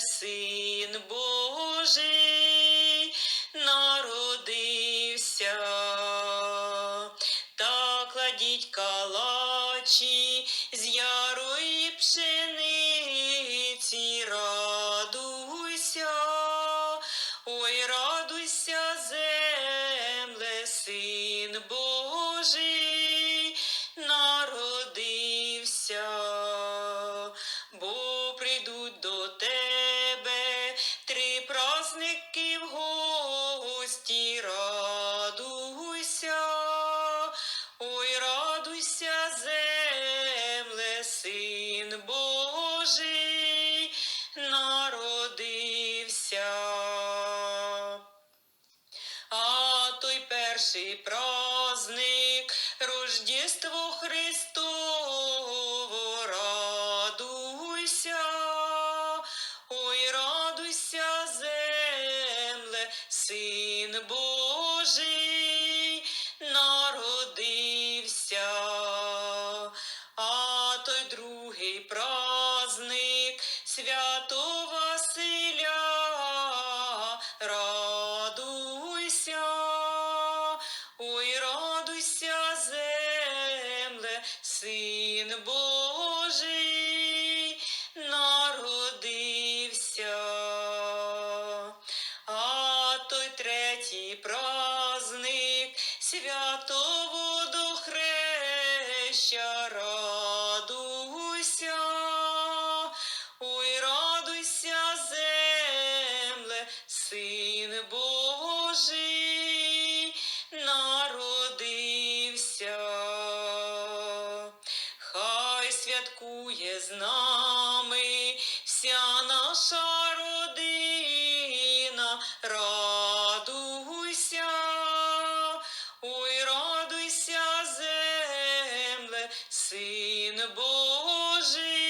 син Божий, народився, та кладіть калачі три праздники в гості, радуйся, ой, радуйся, земле, син Божий, народився. А той перший праздник Рождество Христово, син Божий, народився. А той другий праздник свято Василя, радуйся, ой, радуйся, земле, син свято водохреща, радуйся, ой, радуйся, земле, син Божий, народився. Хай святкує з нами вся наша родина, син Божий,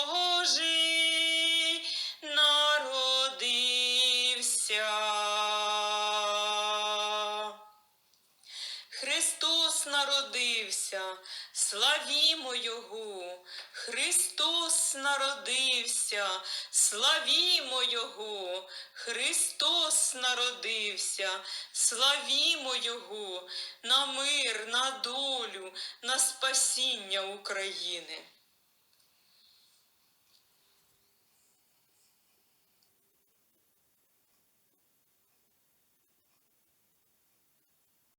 Народився, славімо Його, Христос народився, славімо Його, Христос народився, славімо Його, на мир, на долю, на спасіння України.